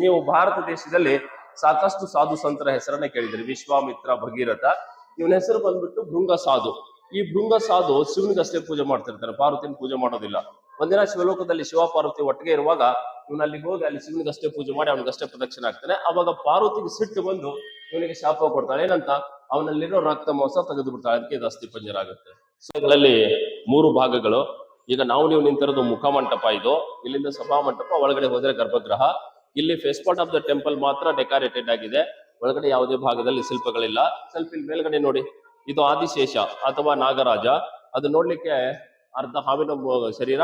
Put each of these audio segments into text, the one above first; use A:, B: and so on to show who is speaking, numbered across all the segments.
A: ನೀವು ಭಾರತ ದೇಶದಲ್ಲಿ ಸಾಕಷ್ಟು ಸಾಧು ಸಂತರ ಹೆಸರನ್ನ ಕೇಳಿದ್ರಿ ವಿಶ್ವಾಮಿತ್ರ ಭಗೀರಥ. ಇವನ ಹೆಸರು ಬಂದ್ಬಿಟ್ಟು ಭೃಂಗ ಸಾಧು. ಈ ಭೃಂಗ ಸಾಧು ಶಿವನಿಗಷ್ಟೇ ಪೂಜೆ ಮಾಡ್ತಿರ್ತಾರೆ. ಪಾರ್ವತಿನ ಪೂಜೆ ಮಾಡೋದಿಲ್ಲ. ಒಂದಿನ ಶಿವಲೋಕದಲ್ಲಿ ಶಿವ ಪಾರ್ವತಿ ಒಟ್ಟಿಗೆ ಇರುವಾಗ ಇವನು ಅಲ್ಲಿಗೆ ಹೋಗಿ ಅಲ್ಲಿ ಶಿವನಿಗಷ್ಟೇ ಪೂಜೆ ಮಾಡಿ ಅವನಿಗಷ್ಟೇ ಪ್ರದಕ್ಷಿಣೆ ಆಗ್ತಾನೆ ಅವಾಗ ಪಾರ್ವತಿಗೆ ಸಿಟ್ಟು ಬಂದು ಇವನಿಗೆ ಶಾಪ ಕೊಡ್ತಾಳೆ. ಏನಂತ? ಅವನಲ್ಲಿರೋ ರಕ್ತ ಮಾಂಸ ತೆಗೆದು ಬಿಡ್ತಾಳೆ ಅದಕ್ಕೆ ಇದು ಅಸ್ಥಿ ಪಂಜರ ಆಗುತ್ತೆ ಮೂರು ಭಾಗಗಳು. ಈಗ ನಾವು ನೀವು ನಿಂತಿರೋದು ಮುಖ ಮಂಟಪ ಇದು. ಇಲ್ಲಿಂದ ಸಭಾ ಮಂಟಪ ಒಳಗಡೆ ಹೋದ್ರೆ ಗರ್ಭಗೃಹ. ಇಲ್ಲಿ face part of the temple ಮಾತ್ರ ಡೆಕೋರೇಟೆಡ್ ಆಗಿದೆ. ಒಳಗಡೆ ಯಾವುದೇ ಭಾಗದಲ್ಲಿ ಶಿಲ್ಪಗಳಿಲ್ಲ. ಸ್ವಲ್ಪ ಇಲ್ಲಿ ಮೇಲ್ಗಡೆ ನೋಡಿ. ಇದು ಆದಿಶೇಷ ಅಥವಾ ನಾಗರಾಜ. ಅದು ನೋಡ್ಲಿಕ್ಕೆ ಅರ್ಧ ಹಾವಿನ ಶರೀರ,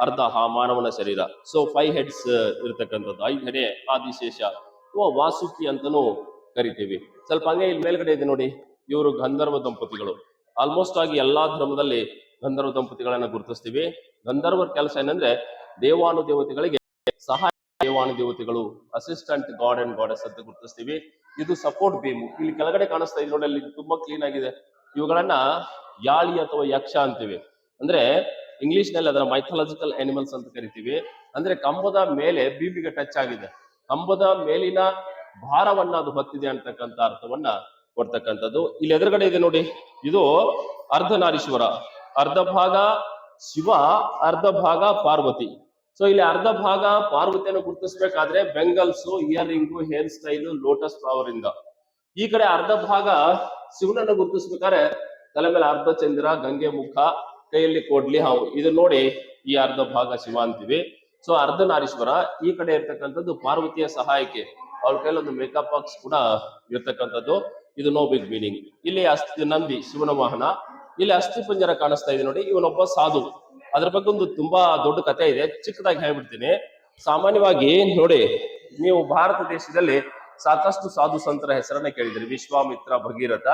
A: ಅರ್ಧ ಹಾ, ಮಾನವನ ಶರೀರ. ಸೊ ಫೈವ್ ಹೆಡ್ಸ್ ಇರತಕ್ಕಂಥದ್ದು. ಐದು ಹೆಡೆ ಆದಿಶೇಷ ಅಥವಾ ವಾಸುಕಿ ಅಂತಾನೂ ಕರಿತೀವಿ. ಸ್ವಲ್ಪ ಹಂಗೆ ಇಲ್ಲಿ ಮೇಲ್ಗಡೆ ಇದೆ ನೋಡಿ. ಇವರು ಗಂಧರ್ವ ದಂಪತಿಗಳು. ಆಲ್ಮೋಸ್ಟ್ ಆಗಿ ಎಲ್ಲಾ ಧರ್ಮದಲ್ಲಿ ಗಂಧರ್ವ ದಂಪತಿಗಳನ್ನ ಗುರುತಿಸ್ತೀವಿ. ಗಂಧರ್ವರ ಕೆಲಸ ಏನಂದ್ರೆ ದೇವಾನುದೇವತೆಗಳಿಗೆ ಸಹಾಯ ದೇವಾನುದೇವತೆಗಳು ಅಸಿಸ್ಟೆಂಟ್ ಗಾಡ್ ಅಂಡ್ ಗಾಡೆಸ್ ಅಂತ ಗುರುತಿಸ್ತೀವಿ. ಇದು ಸಪೋರ್ಟ್ ಬೀಮ್ ಇಲ್ಲಿ ಕೆಳಗಡೆ ಕಾಣಿಸ್ತಾ ಇದೆ ನೋಡಿ ತುಂಬಾ ಕ್ಲೀನ್ ಆಗಿದೆ. ಇವುಗಳನ್ನ ಯಾಳಿ ಅಥವಾ ಯಕ್ಷ ಅಂತೀವಿ. ಅಂದ್ರೆ ಇಂಗ್ಲಿಷ್ನಲ್ಲಿ ಅದರ ಮೈಥಾಲಜಿಕಲ್ ಅನಿಮಲ್ಸ್ ಅಂತ ಕರಿತೀವಿ. ಅಂದ್ರೆ ಕಂಬದ ಮೇಲೆ ಬೀಮಿಗೆ ಟಚ್ ಆಗಿದೆ. ಕಂಬದ ಮೇಲಿನ ಭಾರವನ್ನ ಅದು ಹೊತ್ತಿದೆ ಅಂತಕ್ಕಂಥ ಅರ್ಥವನ್ನ ಕೊಡ್ತಕ್ಕಂಥದ್ದು. ಇಲ್ಲಿ ಎದುರುಗಡೆ ಇದೆ ನೋಡಿ, ಇದು ಅರ್ಧನಾರೀಶ್ವರ. ಅರ್ಧ ಭಾಗ ಶಿವ ಅರ್ಧ ಭಾಗ ಪಾರ್ವತಿ. ಸೊ ಇಲ್ಲಿ ಅರ್ಧ ಭಾಗ ಪಾರ್ವತಿಯನ್ನು ಗುರುತಿಸ್ಬೇಕಾದ್ರೆ bangles ear ring hair style, lotus flower ಇಂದ ಈ ಕಡೆ ಅರ್ಧ ಭಾಗ ಶಿವನನ್ನು ಗುರುತಿಸ್ಬೇಕಾದ್ರೆ ತಲೆ ಮೇಲೆ ಅರ್ಧ ಚಂದ್ರ, ಗಂಗೆ ಮುಖ, ಕೈಯಲ್ಲಿ ಕೊಡ್ಲಿ ಹಾವು. ಇದು ನೋಡಿ ಈ ಅರ್ಧ ಭಾಗ ಶಿವ ಅಂತೀವಿ. ಸೊ ಅರ್ಧ ನಾರೀಶ್ವರ, ಈ ಕಡೆ ಇರ್ತಕ್ಕಂಥದ್ದು ಪಾರ್ವತಿಯ ಸಹಾಯಕ್ಕೆ. ಅವ್ರ ಕೈಲೊಂದು ಮೇಕಪ್ ಬಾಕ್ಸ್ ಕೂಡ ಇರ್ತಕ್ಕಂಥದ್ದು. ಇದು ನೋ ಬಿಗ್ ಮೀನಿಂಗ್ ಇಲ್ಲಿ ಅಸ್ಥಿ ನಂದಿ, ಶಿವನ ವಾಹನ. ಇಲ್ಲಿ ಅಸ್ಥಿ ಪಂಜರ ಕಾಣಿಸ್ತಾ ಇದೆ ನೋಡಿ, ಇವನೊಬ್ಬ ಸಾಧು. ಅದ್ರ ಬಗ್ಗೆ ಒಂದು ತುಂಬಾ ದೊಡ್ಡ ಕಥೆ ಇದೆ. ಚಿಕ್ಕದಾಗಿ ಹೇಳ್ಬಿಡ್ತೀನಿ. ಸಾಮಾನ್ಯವಾಗಿ ನೋಡಿ, ನೀವು ಭಾರತ ದೇಶದಲ್ಲಿ ಸಾಕಷ್ಟು ಸಾಧು ಸಂತರ ಹೆಸರನ್ನ ಕೇಳಿದ್ರಿ ವಿಶ್ವಾಮಿತ್ರ, ಭಗೀರಥ.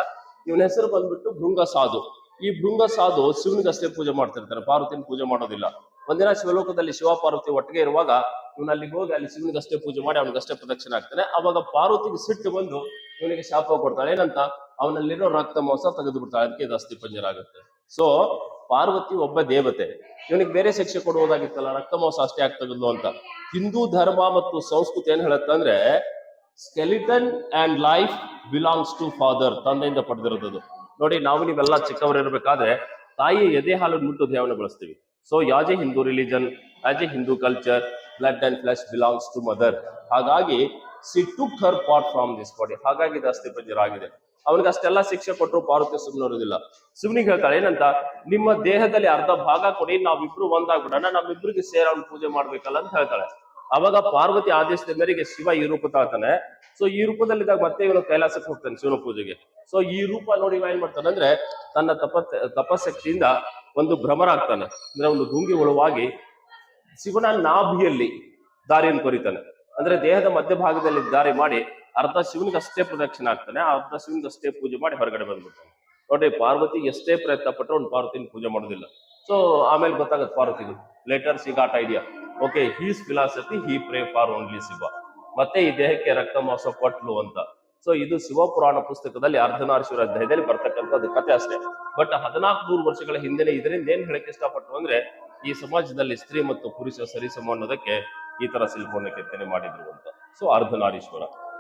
A: ಇವನ ಹೆಸರು ಬಂದ್ಬಿಟ್ಟು ಭೃಂಗ ಸಾಧು. ಈ ಭೃಂಗ ಸಾಧು ಶಿವನಿಗಷ್ಟೇ ಪೂಜೆ ಮಾಡ್ತಿರ್ತಾರೆ. ಪಾರ್ವತಿನ ಪೂಜೆ ಮಾಡೋದಿಲ್ಲ. ಒಂದಿನ ಶಿವಲೋಕದಲ್ಲಿ ಶಿವ ಪಾರ್ವತಿ ಒಟ್ಟಿಗೆ ಇರುವಾಗ ಇವನ ಅಲ್ಲಿಗೆ ಹೋಗಿ ಅಲ್ಲಿ ಶಿವನಿಗಷ್ಟೇ ಪೂಜೆ ಮಾಡಿ ಅವನಿಗಷ್ಟೇ ಪ್ರದಕ್ಷಿಣೆ ಆಗ್ತಾನೆ ಅವಾಗ ಪಾರ್ವತಿಗೆ ಸಿಟ್ಟು ಬಂದು ಇವನಿಗೆ ಶಾಪ ಕೊಡ್ತಾಳೆ. ಏನಂತ? ಅವನಲ್ಲಿರೋ ರಕ್ತ ಮೋಸ ತೆಗೆದು ಬಿಡ್ತಾಳೆ ಅದಕ್ಕೆ ಇದು ಅಸ್ಥಿ ಪಂಜರ ಆಗುತ್ತೆ ಸೊ ಪಾರ್ವತಿ ಒಬ್ಬ ದೇವತೆ. ಇವನಿಗೆ ಬೇರೆ ಶಿಕ್ಷೆ ಕೊಡುವುದಾಗಿತ್ತಲ್ಲ ರಕ್ತಮೋಸ ಮಾಂಸ ಅಷ್ಟೇ ಆಗ್ತದಲ್ಲೋ ಅಂತ. ಹಿಂದೂ ಧರ್ಮ ಮತ್ತು ಸಂಸ್ಕೃತಿ ಏನ್ ಹೇಳತ್ತಂದ್ರೆ skeleton and life belongs to father ತಂದೆಯಿಂದ ಪಡೆದಿರೋದು ನೋಡಿ, ನಾವು ನೀವೆಲ್ಲ ಚಿಕ್ಕವರು ಇರಬೇಕಾದ್ರೆ ತಾಯಿ ಎದೆ ಹಾಲು ಮುಟ್ಟು ದೇವನ ಬಳಸ್ತೀವಿ? So as Hindu religion as a Hindu culture blood and flesh belongs to mother ಹಾಗಾಗಿ she took her part from this body ಹಾಗಾಗಿ ಇದು ಅಸ್ಥಿಪಂಜರ ಆಗಿದೆ ಅವನಿಗೆ ಅಷ್ಟೆಲ್ಲ ಶಿಕ್ಷೆ ಕೊಟ್ಟರು ಪಾರ್ವತಿ ಸುಮ್ಮನೆ ಇರೋದಿಲ್ಲ. ಶಿವನಿಗೆ ಹೇಳ್ತಾಳೆ, ಏನಂತ, ನಿಮ್ಮ ದೇಹದಲ್ಲಿ ಅರ್ಧ ಭಾಗ ಕೊಡಿ, ನಾವಿಬ್ರು ಒಂದಾಗ್ಬಿಡೋಣ ನಮ್ಮಿಬ್ರಿಗೆ ಸೇರ ಅವ್ನು ಪೂಜೆ ಮಾಡ್ಬೇಕಲ್ಲ ಅಂತ ಹೇಳ್ತಾಳೆ. ಅವಾಗ ಪಾರ್ವತಿ ಆದೇಶದ ಮೇರೆಗೆ ಶಿವ ಈ ರೂಪ ತಾಳ್ತಾನೆ ಸೊ ಈ ರೂಪದಲ್ಲಿದ್ದಾಗ ಮತ್ತೆ ಇವನು ಕೈಲಾಸಕ್ಕೆ ಹೋಗ್ತಾನೆ ಶಿವನ ಪೂಜೆಗೆ. ಸೊ ಈ ರೂಪ ನೋಡಿ ಏನ್ ಮಾಡ್ತಾನೆ ಅಂದ್ರೆ, ತನ್ನ ತಪ, ತಪಶಕ್ತಿಯಿಂದ ಒಂದು ಭ್ರಮರ ಆಗ್ತಾನೆ. ಅಂದ್ರೆ ಒಂದು ಗುಂಗಿ ಒಳವಾಗಿ ಶಿವನ ನಾಭಿಯಲ್ಲಿ ದಾರಿಯನ್ನು ಕೊರಿತಾನೆ. ಅಂದ್ರೆ ದೇಹದ ಮಧ್ಯಭಾಗದಲ್ಲಿ ದಾರಿ ಮಾಡಿ ಅರ್ಧ ಶಿವನಿಗೆ ಅಷ್ಟೇ ಪ್ರದಕ್ಷಿಣೆ ಆಗ್ತಾನೆ ಅರ್ಧ ಶಿವನಿಗೆ ಅಷ್ಟೇ ಪೂಜೆ ಮಾಡಿ ಹೊರಗಡೆ ಬಂದ್ಬಿಡ್ತಾನೆ. ನೋಡಿ, ಪಾರ್ವತಿ ಎಷ್ಟೇ ಪ್ರಯತ್ನ ಪಟ್ಟರು ಅವ್ನು ಪಾರ್ವತಿನ ಪೂಜೆ ಮಾಡೋದಿಲ್ಲ. ಸೊ ಆಮೇಲೆ ಗೊತ್ತಾಗತ್ತೆ ಪಾರ್ವತಿಗೆ later she got idea okay he's philosophy he pray for only Shiva ಮತ್ತೆ ಈ ದೇಹಕ್ಕೆ ರಕ್ತ, ಮಾಸ, ಕೊಟ್ಲು ಅಂತ. ಸೊ ಇದು ಶಿವಪುರಾಣ ಪುಸ್ತಕದಲ್ಲಿ ಅರ್ಧನಾರೀಶ್ವರ ಅಧ್ಯಾಯದಲ್ಲಿ ಬರ್ತಕ್ಕಂಥದ್ದು ಕತೆ ಅಷ್ಟೇ. ಬಟ್ ಹದಿನಾಲ್ಕು ನೂರು ವರ್ಷಗಳ ಹಿಂದೆನೆ ಇದರಿಂದ ಏನ್ ಹೇಳಕ್ಕೆ ಇಷ್ಟಪಟ್ಟು ಅಂದ್ರೆ, ಈ ಸಮಾಜದಲ್ಲಿ ಸ್ತ್ರೀ ಮತ್ತು ಪುರುಷ ಸರಿಸಮ ಅನ್ನೋದಕ್ಕೆ ಈ ತರ ಶಿಲ್ಪವನ್ನು ಕೆತ್ತನೆ ಮಾಡಿದ್ರು ಅಂತ. ಸೊ ಅರ್ಧನಾರೀಶ್ವರ.